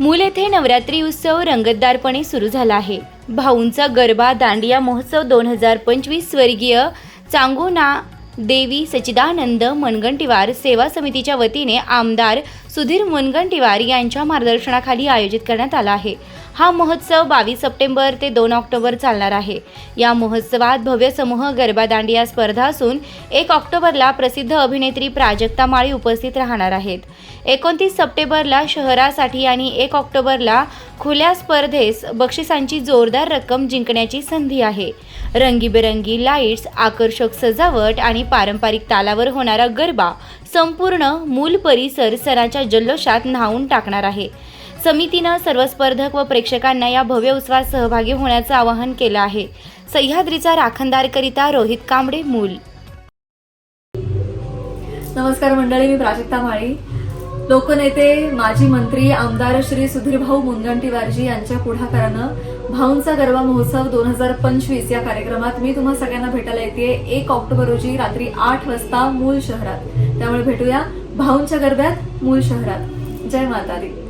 मूल येथे नवरात्री उत्सव रंगतदारपणे सुरू झाला आहे. भाऊंचा गरबा दांडिया महोत्सव दोन हजार पंचवीस स्वर्गीय चांगोना देवी सच्चिदानंद मनगंटीवार सेवा समितीच्या वतीने आमदार सुधीर मुनगंटीवार यांच्या मार्गदर्शनाखाली आयोजित करण्यात आला आहे. हा महोत्सव बावीस सप्टेंबर ते दोन ऑक्टोबर चालणार आहे. या महोत्सवात भव्य समूह गरबा दांडिया स्पर्धा असून एक ऑक्टोबरला प्रसिद्ध अभिनेत्री प्राजक्ता माळी उपस्थित राहणार आहेत. एकोणतीस सप्टेंबरला शहरासाठी आणि एक ऑक्टोबरला खुल्या स्पर्धेस बक्षिसांची जोरदार रक्कम जिंकण्याची संधी आहे. रंगीबेरंगी लाईट्स आकर्षक सजावट आणि पारंपरिक तालावर होणारा गरबा संपूर्ण मूल परिसर सणाच्या जल्लोषात न्हावून टाकणार आहे. समितीनं सर्व स्पर्धक व प्रेक्षकांना या भव्य उत्सवात सहभागी होण्याचं आवाहन केलं आहे. सह्याद्रीचा राखणदारकरिता रोहित कांबळे मूल. नमस्कार मंडळी मी प्राजक्ता माळी. लोकनेते माजी मंत्री आमदार श्री सुधीरभाऊ मुनगंटीवारजी यांच्या पुढाकारानं भाऊंचा गरबा महोत्सव दोन हजार पंचवीस या कार्यक्रमात मी तुम्हा सगळ्यांना भेटायला येते एक ऑक्टोबर रोजी रात्री आठ वाजता मूल शहरात. त्यामुळे भेटूया. भाऊंच्या गरब्यात मूल शहरात. जय माता दी